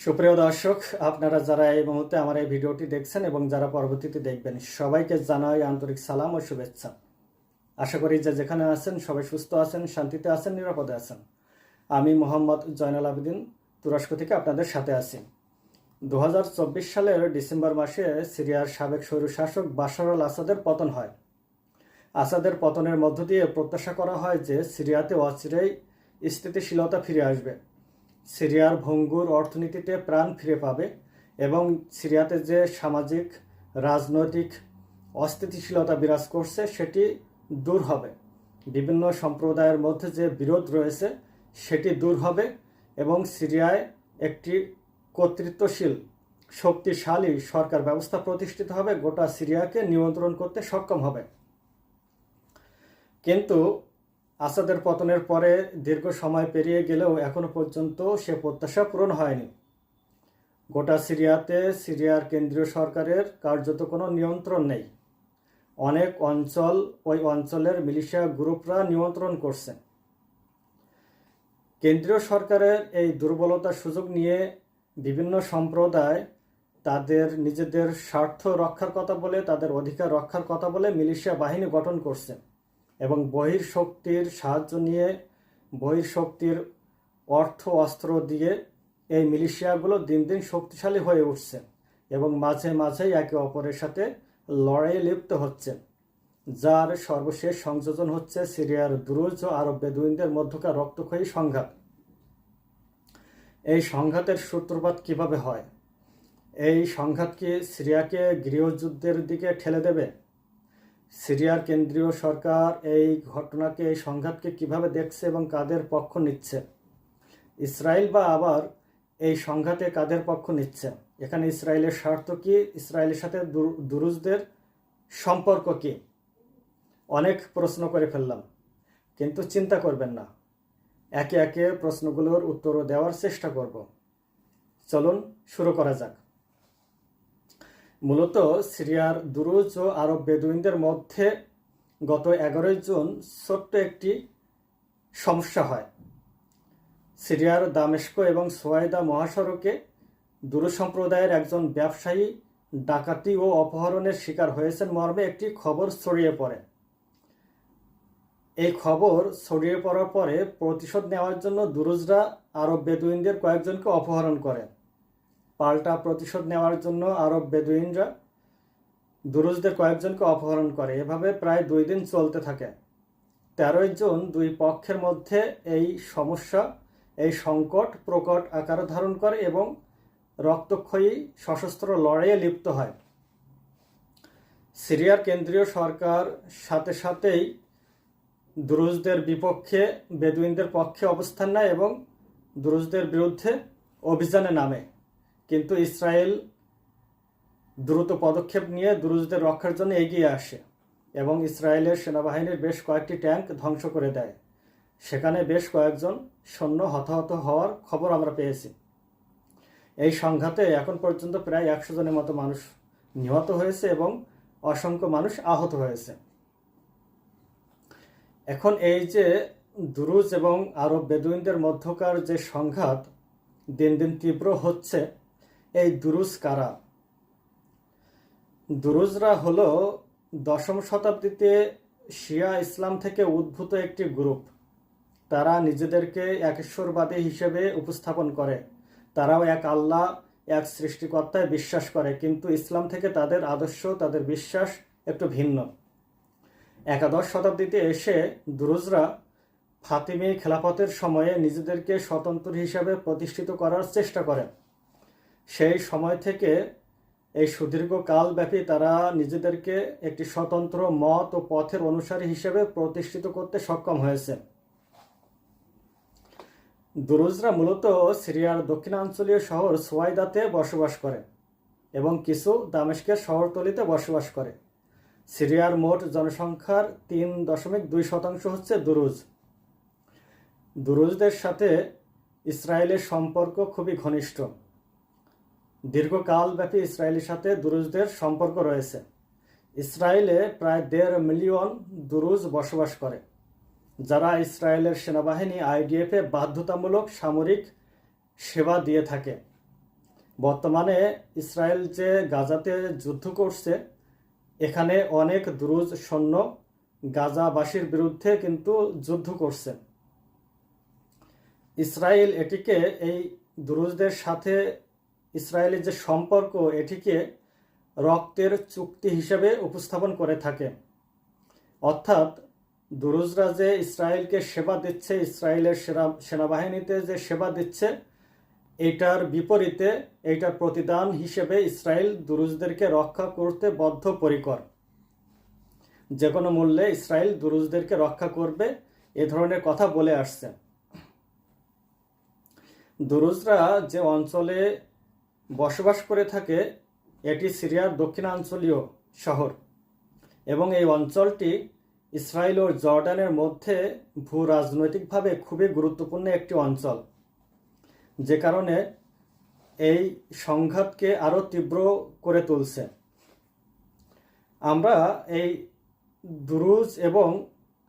সুপ্রিয় দর্শক, আপনারা যারা এই মুহূর্তে আমার এই ভিডিওটি দেখছেন এবং যারা পরবর্তীতে দেখবেন, সবাইকে জানাই আন্তরিক সালাম ও শুভেচ্ছা। আশা করি যে যেখানে আছেন, সবাই সুস্থ আছেন, শান্তিতে আছেন, নিরাপদে আছেন। আমি মোহাম্মদ জয়নাল আবেদিন, তুরস্ক থেকে আপনাদের সাথে আছি। দু হাজার চব্বিশ সালের ডিসেম্বর মাসে সিরিয়ার সাবেক স্বৈরশাসক বাশার আল আসাদের পতন হয়। আসাদের পতনের মধ্য দিয়ে প্রত্যাশা করা হয় যে সিরিয়াতে অচিরেই স্থিতিশীলতা ফিরে আসবে। সিরিয়ার ভঙ্গুর অর্থনীতিতে প্রাণ ফিরে পাবে এবং সিরিয়াতে যে সামাজিক, রাজনৈতিক অস্থিতিশীলতা বিরাজ করছে, সেটি দূর হবে। বিভিন্ন সম্প্রদায়ের মধ্যে যে বিরোধ রয়েছে, সেটি দূর হবে এবং সিরিয়ায় একটি কর্তৃত্বশীল, শক্তিশালী সরকার ব্যবস্থা প্রতিষ্ঠিত হবে। গোটা সিরিয়াকে নিয়ন্ত্রণ করতে সক্ষম হবে। কিন্তু আসাদের পতনের পরে দীর্ঘ সময় পেরিয়ে গেলেও এখনও পর্যন্ত সে প্রত্যাশা পূরণ হয়নি। গোটা সিরিয়াতে সিরিয়ার কেন্দ্রীয় সরকারের কার্যত কোনো নিয়ন্ত্রণ নেই। অনেক অঞ্চল ওই অঞ্চলের মিলিশিয়া গ্রুপরা নিয়ন্ত্রণ করছে। কেন্দ্রীয় সরকারের এই দুর্বলতার সুযোগ নিয়ে বিভিন্ন সম্প্রদায় তাদের নিজেদের স্বার্থ রক্ষার কথা বলে, তাদের অধিকার রক্ষার কথা বলে মিলিশিয়া বাহিনী গঠন করছে। এবং বহির শক্তির সাহায্য নিয়ে বহির শক্তির অর্থ অস্ত্র দিয়ে এই মিলিশিয়াগুলো দিন দিন শক্তিশালী হয়ে উঠছে এবং মাঝে মাঝেই একে অপরের সাথে লড়াইয়ে লিপ্ত হচ্ছে, যার সর্বশেষ সংযোজন হচ্ছে সিরিয়ার দুরুজ ও আরব বেদুইনদের মধ্যকার রক্তক্ষয়ী সংঘাত। এই সংঘাতের সূত্রপাত কীভাবে হয়? এই সংঘাত কি সিরিয়াকে গৃহযুদ্ধের দিকে ঠেলে দেবে? সিরিয়ার কেন্দ্রীয় সরকার এই ঘটনাকে, এই সংঘাতকে কীভাবে দেখছে এবং কাদের পক্ষ নিচ্ছে? ইসরায়েল বা আবার এই সংঘাতে কাদের পক্ষ নিচ্ছে? এখানে ইসরায়েলের স্বার্থ কি? ইসরায়েলের সাথে দুরুজদের সম্পর্ক কি? অনেক প্রশ্ন করে ফেললাম, কিন্তু চিন্তা করবেন না। একে একে প্রশ্নগুলোর উত্তর দেওয়ার চেষ্টা করব। চলুন শুরু করা যাক। মূলত সিরিয়ার দুরুজ ও আরব বেদুইনদের মধ্যে গত এগারোই জুন ছোট্ট একটি সমস্যা হয়। সিরিয়ার দামেস্ক এবং সোয়াইদা মহাসড়কে দুরু সম্প্রদায়ের একজন ব্যবসায়ী ডাকাতি ও অপহরণের শিকার হয়েছেন মর্মে একটি খবর ছড়িয়ে পড়ে। এই খবর ছড়িয়ে পড়ার পরে প্রতিশোধ নেওয়ার জন্য দুরুজরা আরব বেদুইনদের কয়েকজনকে অপহরণ করে পাল্টা প্রতিশোধ নেওয়ার জন্য আরব বেদুইনরা দুরুজদের কয়েকজনকে অপহরণ করে। এভাবে প্রায় দুই দিন চলতে থাকে। তেরোই জুন দুই পক্ষের মধ্যে এই সমস্যা, এই সংকট, প্রকট আকার ধারণ করে এবং রক্তক্ষয়ী সশস্ত্র লড়াইয়ে লিপ্ত হয়। সিরিয়ার কেন্দ্রীয় সরকার সাথে সাথেই দুরুজদের বিপক্ষে বেদুইনদের পক্ষে অবস্থান নেয় এবং দুরুজদের বিরুদ্ধে অভিযানে নামে। কিন্তু ইসরায়েল দ্রুত পদক্ষেপ নিয়ে দুরুজদের রক্ষার জন্য এগিয়ে আসে এবং ইসরায়েলের সেনাবাহিনীর বেশ কয়েকটি ট্যাঙ্ক ধ্বংস করে দেয়। সেখানে বেশ কয়েকজন সৈন্য হতাহত হওয়ার খবর আমরা পেয়েছি। এই সংঘাতে এখন পর্যন্ত প্রায় একশো জনের মতো মানুষ নিহত হয়েছে এবং অসংখ্য মানুষ আহত হয়েছে। এখন এই যে দুরুজ এবং আরব বেদুইনদের মধ্যকার যে সংঘাত দিন দিন তীব্র হচ্ছে এই দুরুজ কারা দুরুজরা হলো দশম শতাব্দীতে শিয়া ইসলাম থেকে উদ্ভূত একটি গ্রুপ। তারা নিজেদেরকে একেশ্বরবাদী হিসেবে উপস্থাপন করে। তারাও এক আল্লাহ, এক সৃষ্টিকর্তায় বিশ্বাস করে, কিন্তু ইসলাম থেকে তাদের আদর্শ, তাদের বিশ্বাস একটু ভিন্ন। একাদশ শতাব্দীতে এসে দুরুজরা ফাতিমি খেলাফতের সময়ে নিজেদেরকে স্বতন্ত্র হিসাবে প্রতিষ্ঠিত করার চেষ্টা করে। সেই সময় থেকে এই সুদীর্ঘ কালব্যাপী তারা নিজেদেরকে একটি স্বতন্ত্র মত ও পথের অনুসারী হিসেবে প্রতিষ্ঠিত করতে সক্ষম হয়েছে। দুরুজরা মূলত সিরিয়ার দক্ষিণাঞ্চলীয় শহর সোয়াইদাতে বসবাস করে এবং কিছু দামেস্কের শহরতলিতে বসবাস করে। সিরিয়ার মোট জনসংখ্যার তিন দশমিক দুই শতাংশ হচ্ছে দুরুজ। দুরুজদের সাথে ইসরায়েলের সম্পর্ক খুবই ঘনিষ্ঠ। দীর্ঘকালব্যাপী ইসরায়েলের সাথে দুরুজদের সম্পর্ক রয়েছে। ইসরায়েলে প্রায় দেড় মিলিয়ন দুরুজ বসবাস করে, যারা ইসরায়েলের সেনাবাহিনী আইডিএফে বাধ্যতামূলক সামরিক সেবা দিয়ে থাকে। বর্তমানে ইসরায়েল যে গাজাতে যুদ্ধ করছে, এখানে অনেক দুরুজ সৈন্য গাজাবাসীর বিরুদ্ধে কিন্তু যুদ্ধ করছে। ইসরায়েল এটিকে এই দুরুজদের সাথে ইসরায়েলের যে সম্পর্ক, এটিকে রক্তের চুক্তি হিসেবে উপস্থাপন করে থাকে। অর্থাৎ দুরুজরা যে ইসরায়েলকে সেবা দিচ্ছে, ইসরায়েলের সেনা, সেনাবাহিনীতে যে সেবা দিচ্ছে, এটার বিপরীতে এইটার প্রতিদান হিসেবে ইসরায়েল দুরুজদেরকে রক্ষা করতে বদ্ধপরিকর। যে কোনো মূল্যে ইসরায়েল দুরুজদেরকে রক্ষা করবে, এ ধরনের কথা বলে আসছে। দুরুজরা যে অঞ্চলে বসবাস করে থাকে এটি সিরিয়ার দক্ষিণাঞ্চলীয় শহর এবং এই অঞ্চলটি ইসরায়েল ও জর্ডানের মধ্যে ভূ রাজনৈতিকভাবে খুবই গুরুত্বপূর্ণ একটি অঞ্চল, যে কারণে এই সংঘাতকে আরও তীব্র করে তুলছে। আমরা এই দুরুজ এবং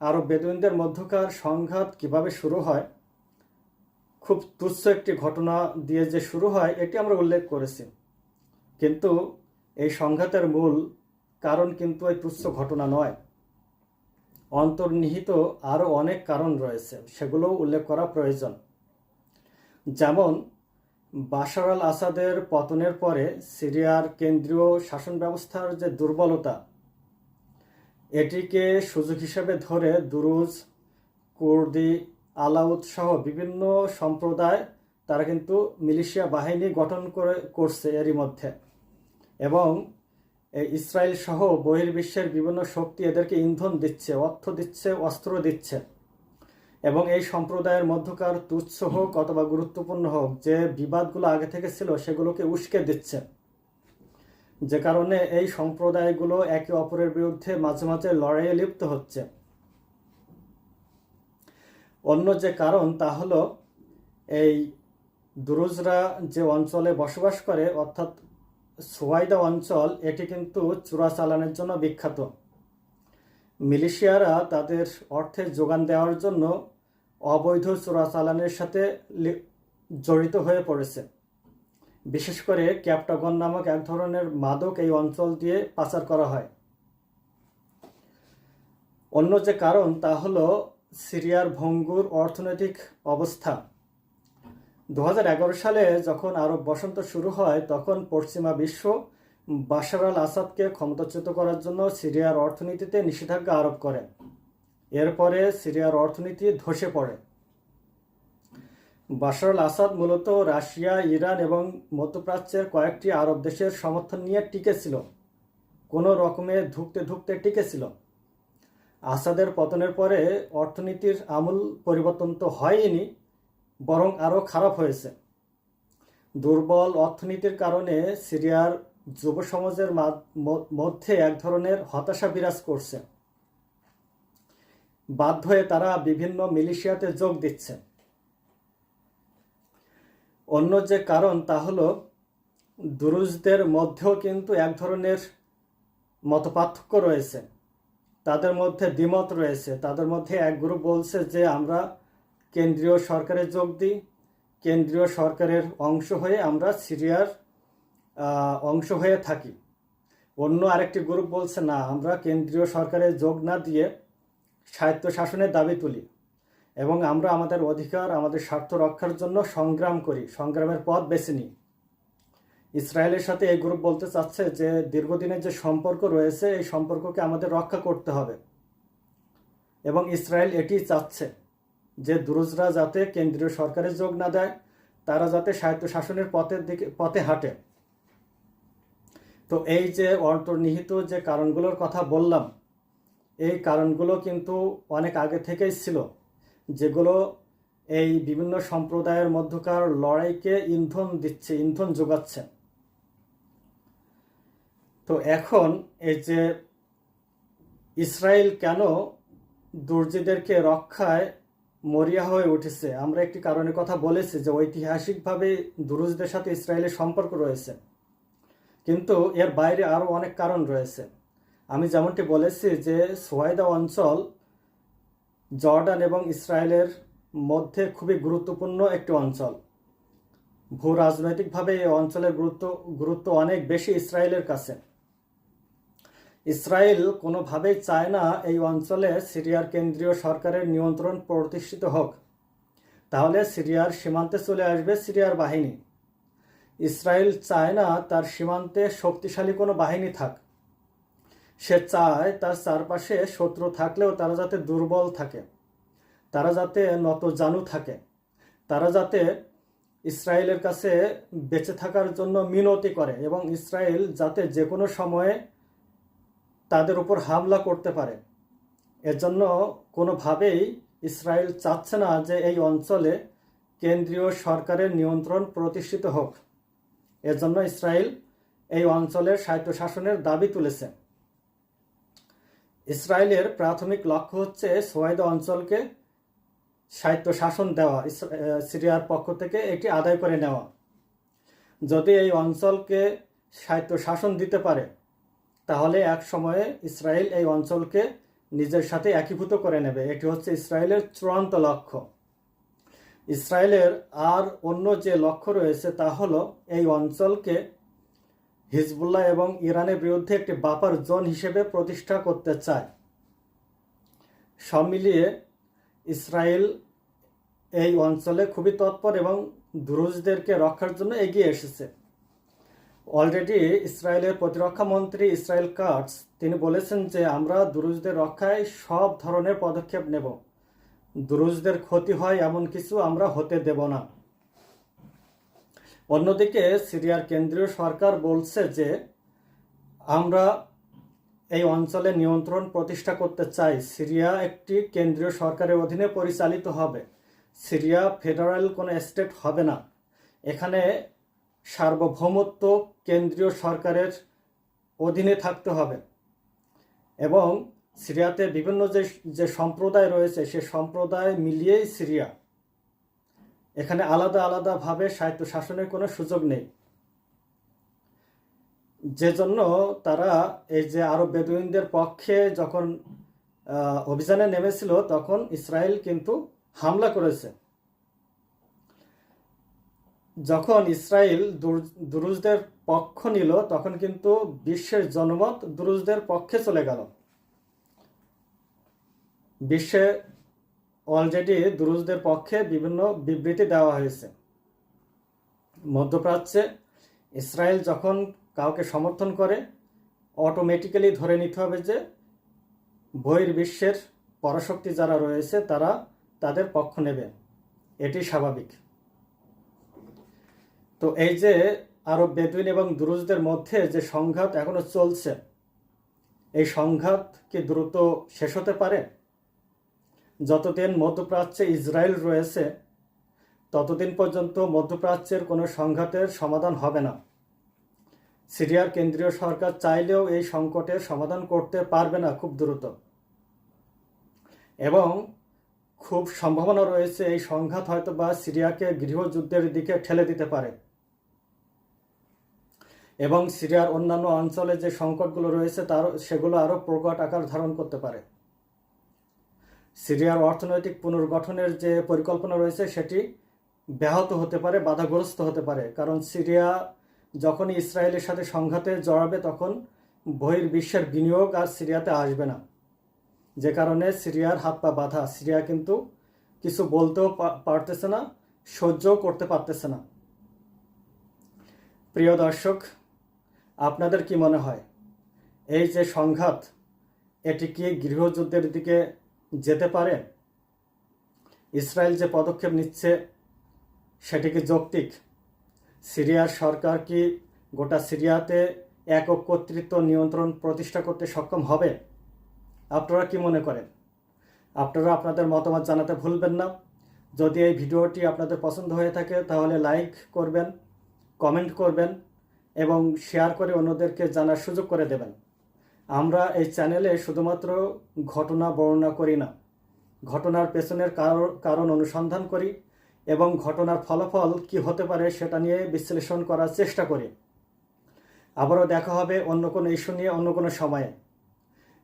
আরব বেদুইনদের মধ্যকার সংঘাত কীভাবে শুরু হয় খুব তুচ্ছ একটি ঘটনা দিয়ে যে শুরু হয়, এটি আমরা উল্লেখ করেছি। কিন্তু এই সংঘাতের মূল কারণ কিন্তু এই তুচ্ছ ঘটনা নয়। অন্তর্নিহিত আরও অনেক কারণ রয়েছে, সেগুলোও উল্লেখ করা প্রয়োজন। যেমন, বাশার আল আসাদের পতনের পরে সিরিয়ার কেন্দ্রীয় শাসন ব্যবস্থার যে দুর্বলতা, এটিকে সুযোগ হিসেবে ধরে দুরুজ, কুর্দি আলাউদ সহ বিভিন্ন সম্প্রদায় তারা কিন্তু মিলিশিয়া বাহিনী গঠন করে করছে এরই মধ্যে। এবং ইসরায়েল সহ বহির্বিশ্বের বিভিন্ন শক্তি এদেরকে ইন্ধন দিচ্ছে, অর্থ দিচ্ছে, অস্ত্র দিচ্ছে। এবং এই সম্প্রদায়ের মধ্যকার তুচ্ছ হোক অথবা গুরুত্বপূর্ণ হোক, যে বিবাদগুলো আগে থেকে ছিল সেগুলোকে উস্কে দিচ্ছে। যে কারণে এই সম্প্রদায়গুলো একে অপরের বিরুদ্ধে মাঝে মাঝে লড়াইয়ে লিপ্ত হচ্ছে। অন্য যে কারণ তা হলো এই দুরুজরা যে অঞ্চলে বসবাস করে, অর্থাৎ সোয়াইদা অঞ্চল, এটি কিন্তু চোরাচালানের জন্য বিখ্যাত। মিলিশিয়ারা তাদের অর্থের যোগান দেওয়ার জন্য অবৈধ চোরাচালানের সাথে জড়িত হয়ে পড়েছে। বিশেষ করে ক্যাপটাগন নামক এক ধরনের মাদক এই অঞ্চল দিয়ে পাচার করা হয়। অন্য যে কারণ তা হলো সিরিয়ার ভঙ্গুর অর্থনৈতিক অবস্থা। দু হাজার এগারো সালে যখন আরব বসন্ত শুরু হয়, তখন পশ্চিমা বিশ্ব বাশার আল আসাদকে ক্ষমতাচ্যুত করার জন্য সিরিয়ার অর্থনীতিতে নিষেধাজ্ঞা আরোপ করে। এরপরে সিরিয়ার অর্থনীতি ধসে পড়ে। বাশার আল আসাদ মূলত রাশিয়া, ইরান এবং মধ্যপ্রাচ্যের কয়েকটি আরব দেশের সমর্থন নিয়ে টিকেছিল কোনো রকমে ধুকতে ধুকতে টিকেছিল আসাদের পতনের পরে অর্থনীতির আমূল পরিবর্তন তো হয়নি বরং আরও খারাপ হয়েছে। দুর্বল অর্থনীতির কারণে সিরিয়ার যুব সমাজের মধ্যে এক ধরনের হতাশা বিরাজ করছে। বাধ্য হয়ে তারা বিভিন্ন মিলিশিয়াতে যোগ দিচ্ছে। অন্য যে কারণ তা হলো, দুরুজদের মধ্যেও কিন্তু এক ধরনের মতপার্থক্য রয়েছে। তাদের মধ্যে দ্বিমত রয়েছে। তাদের মধ্যে এক গ্রুপ বলছে যে, আমরা কেন্দ্রীয় সরকারে যোগ দিই। কেন্দ্রীয় সরকারের অংশ হয়ে আমরা সিরিয়ার অংশ হয়ে থাকি। অন্য আরেকটি গ্রুপ বলছে, না, আমরা কেন্দ্রীয় সরকারে যোগ না দিয়ে স্বায়ত্ত শাসনের দাবি তুলি এবং আমরা আমাদের অধিকার, আমাদের স্বার্থ রক্ষার জন্য সংগ্রাম করি। সংগ্রামের পথ বেছে নিই। ইসরায়েলের সাথে এই গ্রুপ বলতে চাচ্ছে যে দীর্ঘদিনের যে সম্পর্ক রয়েছে, এই সম্পর্ককে আমাদের রক্ষা করতে হবে। এবং ইসরায়েল এটি চাচ্ছে যে দুরুজরা যাতে কেন্দ্রীয় সরকারের যোগ না দেয়, তারা যাতে স্বায়ত্ত শাসনের পথের দিকে, পথে হাঁটে। তো এই যে অন্তর্নিহিত যে কারণগুলোর কথা বললাম, এই কারণগুলো কিন্তু অনেক আগে থেকেই ছিল, যেগুলো এই বিভিন্ন সম্প্রদায়ের মধ্যকার লড়াইকে ইন্ধন দিচ্ছে, ইন্ধন যোগাচ্ছে। তো এখন এই যে ইসরায়েল কেন দুর্জিদেরকে রক্ষায় মরিয়া হয়ে উঠেছে, আমরা একটি কারণের কথা বলেছি যে ঐতিহাসিকভাবে দুরুজদের সাথে ইসরায়েলের সম্পর্ক রয়েছে। কিন্তু এর বাইরে আরও অনেক কারণ রয়েছে। আমি যেমনটি বলেছি যে সোয়াইদা অঞ্চল জর্ডান এবং ইসরায়েলের মধ্যে খুবই গুরুত্বপূর্ণ একটি অঞ্চল। ভূ রাজনৈতিকভাবে এই অঞ্চলের গুরুত্ব গুরুত্ব অনেক বেশি ইসরায়েলের কাছে। ইসরায়েল কোনোভাবেই চায় না এই অঞ্চলে সিরিয়ার কেন্দ্রীয় সরকারের নিয়ন্ত্রণ প্রতিষ্ঠিত হোক। তাহলে সিরিয়ার সীমান্তে চলে আসবে সিরিয়ার বাহিনী। ইসরায়েল চায় না তার সীমান্তে শক্তিশালী কোনো বাহিনী থাক। সে চায় তার চারপাশে শত্রু থাকলেও তারা যাতে দুর্বল থাকে। তারা যাতে নত জানু থাকে। তারা যাতে ইসরায়েলের কাছে বেঁচে থাকার জন্য মিনতি করে এবং ইসরায়েল যাতে যে কোনো সময়ে তাদের উপর হামলা করতে পারে। এজন্য কোনোভাবেই ইসরায়েল চাচ্ছে না যে এই অঞ্চলে কেন্দ্রীয় সরকারের নিয়ন্ত্রণ প্রতিষ্ঠিত হোক। এজন্য ইসরায়েল এই অঞ্চলের স্বায়ত্তশাসনের দাবি তুলেছে। ইসরায়েলের প্রাথমিক লক্ষ্য হচ্ছে সোয়াইদ অঞ্চলকে স্বায়ত্তশাসন দেওয়া সিরিয়ার পক্ষ থেকে এটি আদায় করে নেওয়া। যদি এই অঞ্চলকে স্বায়ত্তশাসন দিতে পারে তাহলে এক সময়ে ইসরায়েল এই অঞ্চলকে নিজের সাথে একীভূত করে নেবে। এটি হচ্ছে ইসরায়েলের চূড়ান্ত লক্ষ্য। ইসরায়েলের আর অন্য যে লক্ষ্য রয়েছে তা হলো এই অঞ্চলকে হিজবুল্লাহ এবং ইরানের বিরুদ্ধে একটি বাপার জোন হিসেবে প্রতিষ্ঠা করতে চায়। সব মিলিয়ে ইসরায়েল এই অঞ্চলে খুবই তৎপর এবং দুরুজদেরকে রক্ষার জন্য এগিয়ে এসেছে। অলরেডি ইসরায়েলের প্রতিরক্ষা মন্ত্রী ইসরায়েল কাটস তিনি বলেছেন যে আমরা দুরুজদের রক্ষায় সব ধরনের পদক্ষেপ নেব। দুরুজদের ক্ষতি হয় এমন কিছু আমরা হতে দেব না। অন্যদিকে, সিরিয়ার কেন্দ্রীয় সরকার বলছে যে আমরা এই অঞ্চলে নিয়ন্ত্রণ প্রতিষ্ঠা করতে চাই। সিরিয়া একটি কেন্দ্রীয় সরকারের অধীনে পরিচালিত হবে। সিরিয়া ফেডারেল কোনো স্টেট হবে না। এখানে সার্বভৌমত্ব কেন্দ্রীয় সরকারের অধীনে থাকতে হবে। এবং সিরিয়াতে বিভিন্ন যে যে সম্প্রদায় রয়েছে, সে সম্প্রদায় মিলিয়েই সিরিয়া। এখানে আলাদা আলাদাভাবে সাহিত্য শাসনের কোনো সুযোগ নেই। যে জন্য তারা এই যে আরব বেদুইনদের পক্ষে যখন অভিযানে নেমেছিল, তখন ইসরায়েল কিন্তু হামলা করেছে। যখন ইসরায়েল দুরুজদের পক্ষ নিল, তখন কিন্তু বিশ্বের জনমত দুরুজদের পক্ষে চলে গেল। বিশ্বে অলরেডি দুরুজদের পক্ষে বিভিন্ন বিবৃতি দেওয়া হয়েছে। মধ্যপ্রাচ্যে ইসরায়েল যখন কাউকে সমর্থন করে অটোমেটিক্যালি ধরে নিতে হবে যে বহির্বিশ্বের পরাশক্তি যারা রয়েছে, তারা তাদের পক্ষ নেবে। এটি স্বাভাবিক। তো এই যে আরব বেদুইন এবং দুরুজদের মধ্যে যে সংঘাত এখনও চলছে, এই সংঘাত কি দ্রুত শেষ হতে পারে? যতদিন মধ্যপ্রাচ্যে ইসরায়েল রয়েছে, ততদিন পর্যন্ত মধ্যপ্রাচ্যের কোনো সংঘাতের সমাধান হবে না। সিরিয়ার কেন্দ্রীয় সরকার চাইলেও এই সংকটের সমাধান করতে পারবে না খুব দ্রুত। এবং খুব সম্ভাবনা রয়েছে এই সংঘাত হয়তো বা সিরিয়াকে গৃহযুদ্ধের দিকে ঠেলে দিতে পারে। এবং সিরিয়ার অন্যান্য অঞ্চলে যে সংকটগুলো রয়েছে, তার সেগুলো আরও প্রকট আকার ধারণ করতে পারে। সিরিয়ার অর্থনৈতিক পুনর্গঠনের যে পরিকল্পনা রয়েছে, সেটি ব্যাহত হতে পারে, বাধাগ্রস্ত হতে পারে। কারণ সিরিয়া যখনই ইসরায়েলের সাথে সংঘাতে জড়াবে, তখন বহির্বিশ্বের বিনিয়োগ আর সিরিয়াতে আসবে না। যে কারণে সিরিয়ার হাত পা বাধা। সিরিয়া কিন্তু কিছু বলতেও পারতেছে না, সহ্যও করতে পারতেছে না। প্রিয় দর্শক আপনাদের কি মনে হয়? এই যে সংঘাত, এটি কি গৃহযুদ্ধের দিকে যেতে পারে? ইসরায়েল যে পদক্ষেপ নিচ্ছে, সেটি কি যৌক্তিক? সিরিয়ার সরকার কি গোটা সিরিয়াতে একক কর্তৃত্ব নিয়ন্ত্রণ প্রতিষ্ঠা করতে সক্ষম হবে? আপনারা কি মনে করেন? আপনারা আপনাদের মতামত জানাতে ভুলবেন না। যদি এই ভিডিওটি আপনাদের পছন্দ হয়ে থাকে, তাহলে লাইক করবেন, কমেন্ট করবেন এবং শেয়ার করে অন্যদেরকে জানার সুযোগ করে দেবেন। আমরা এই চ্যানেলে শুধুমাত্র ঘটনা বর্ণনা করি না, ঘটনার পেছনের কারণ অনুসন্ধান করি এবং ঘটনার ফলাফল কি হতে পারে সেটা নিয়ে বিশ্লেষণ করার চেষ্টা করি। আবারও দেখা হবে অন্য কোনো ইস্যু নিয়ে অন্য কোনো সময়ে।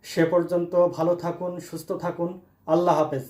সে পর্যন্ত ভালো থাকুন, সুস্থ থাকুন। আল্লাহ হাফেজ।